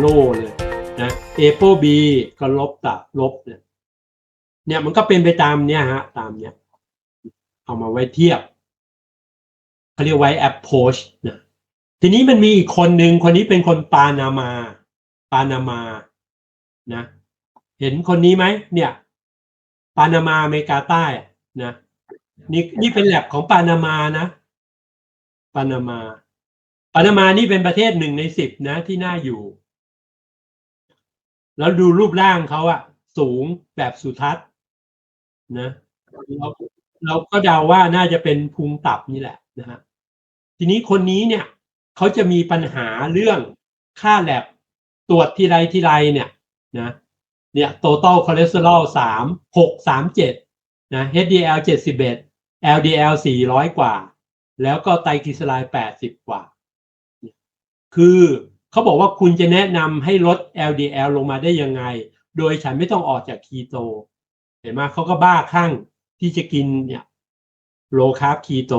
โลเลยนะเอโปบีก็ลบตับลบเนี่ยเนี่ยมันก็เป็นไปตามเนี่ยฮะตามเนี่ยเอามาไว้เทียบเขาเรียกไว้ approach นะทีนี้มันมีอีกคนหนึ่งคนนี้เป็นคนปานามา ปานามานะเห็นคนนี้ไหมเนี่ย ปานามาอเมริกาใต้นะนี่นี่เป็นแลบของปานามานะ ปานามา ปานามานี่เป็นประเทศหนึ่งในสิบนะที่น่าอยู่ แล้วดูรูปร่างเขาอะสูงแบบสุทัศน์นะเราเราก็เดาว่าน่าจะเป็นพุงตับนี่แหละนะฮะทีนี้คนนี้เนี่ยเขาจะมีปัญหาเรื่องค่าแลบตรวจทีไรทีไรเนี่ยนะเนี่ย total cholesterol สามหกสามเจ็ดนะ HDL เจ็ดสิบเอ็ด LDL สี่ร้อยกว่า แล้วก็ไตรกลีเซอไรด์แปดสิบกว่า คือ เขาบอกว่าคุณจะแนะนำให้ลด LDL ลงมาได้ยังไง โดยฉันไม่ต้องออกจากคีโต เห็นไหมเขาก็บ้าคลั่งที่จะกินเนี่ยโลคาร์บคีโต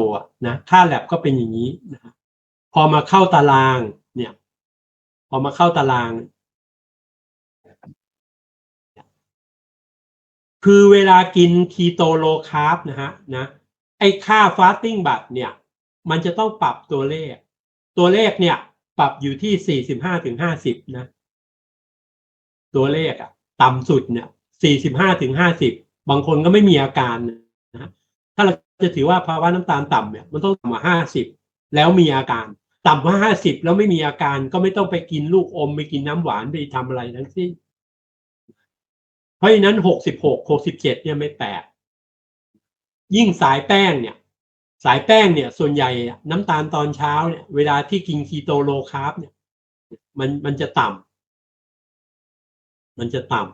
นะค่าแลบก็เป็นอย่างนี้นะพอมาเข้าตารางเนี่ย พอมาเข้าตาราง คือเวลากินคีโตโลคาร์บนะฮะนะไอ้ค่าฟาสติ้งบัตเนี่ย มันจะต้องปรับตัวเลข ตัวเลขเนี่ย ปรับอยู่ที่สี่สิบห้าถึงห้าสิบนะ ตัวเลขอะต่ำสุดเนี่ยสี่สิบห้าถึงห้าสิบบางคนก็ไม่มีอาการนะถ้าเราจะถือว่าภาวะน้ำตาลต่ำเนี่ยมันต้องต่ำกว่าห้าสิบแล้วมีอาการ ต่ำกว่าห้าสิบแล้วไม่มีอาการก็ไม่ต้องไปกินลูกอมไปกินน้ำหวานไปทำอะไรทั้งสิ้นเพราะฉะนั้นหกสิบหกหกสิบเจ็ดเนี่ยไม่แปลกยิ่งสายแป้งเนี่ย สายแป้งเนี่ยส่วนใหญ่น้ำตาลตอนเช้าเนี่ยเวลาที่กินคีโตโลคาร์บเนี่ยมันมันจะต่ำมันจะต่ำ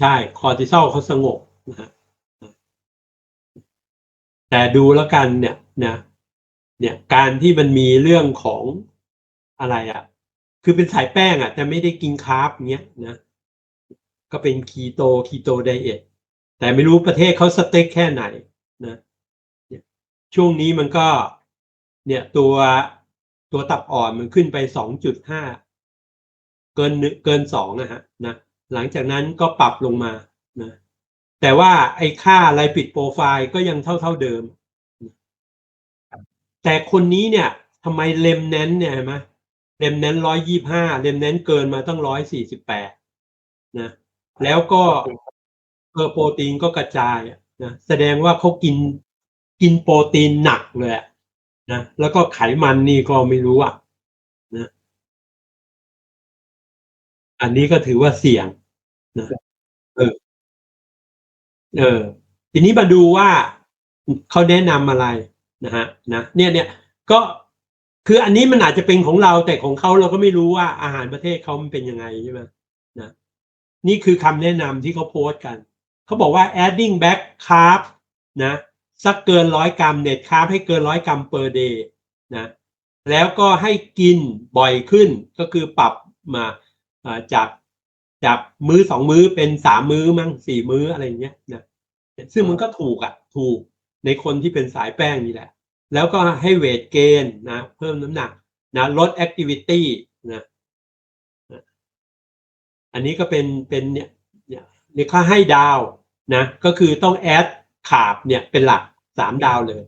ใช่คอร์ติซอลเขาสงบนะฮะแต่ดูแล้วกันเนี่ยนะเนี่ยการที่มันมีเรื่องของอะไรอะ่ะ คือเป็นสายแป้งอะ่ะ แต่ไม่ได้กินคาร์บเงี้ยนะก็เป็นคีโตคีโตไดเอทแต่ไม่รู้ประเทศเขาสเต็กแค่ไหนนะ ช่วงนี้มันก็ เนี่ยตัวตัวตับอ่อนมันขึ้นไปสองจุดห้าเกินเกินสองนะฮะนะหลังจากนั้นก็ปรับลงมานะแต่ว่าไอ้ค่าไลปิดโปรไฟล์ก็ยังเท่าเท่าเดิม แต่คนนี้เนี่ยทำไมเลมเน้นเนี่ยเห็นไหมเลมเน้นร้อยยี่ห้าเลมเน้นเกินมาตั้งร้อยสี่สิบแปดนะแล้วก็เออโปรตีนก็กระจายนะแสดงว่าเขากิน กินโปรตีนหนักเลยนะแล้วก็ไขมันนี่ก็ไม่รู้อะนะอันนี้ก็ถือว่าเสี่ยงนะเออเออทีนี้มาดูว่าเขาแนะนำอะไรนะฮะนะเนี่ยเนี่ยก็คืออันนี้มันอาจจะเป็นของเราแต่ของเขาเราก็ไม่รู้ว่าอาหารประเทศเขามันเป็นยังไงใช่ไหมนะนี่คือคำแนะนำที่เขาโพสต์กัน เขาบอกว่า adding back carb นะ สักเกินร้อยกรัมเน็ตคาร์บให้เกินร้อยกรัม per day นะแล้วก็ให้กินบ่อยขึ้นก็คือปรับมาจากจากมื้อสองมื้อเป็นสามมื้อมั้งสี่มื้ออะไรเงี้ยนะซึ่งมันก็ถูกอะถูกในคนที่เป็นสายแป้งนี่แหละ แล้วก็ให้เวทเกนนะ เพิ่มน้ำหนักนะลดแอคทิวิตี้นะอันนี้ก็เป็นเป็นเนี่ยเนี่ยค่าให้ดาวนะ ก็คือต้องแอดขาบเนี่ยเป็นหลัก สามดาวเลย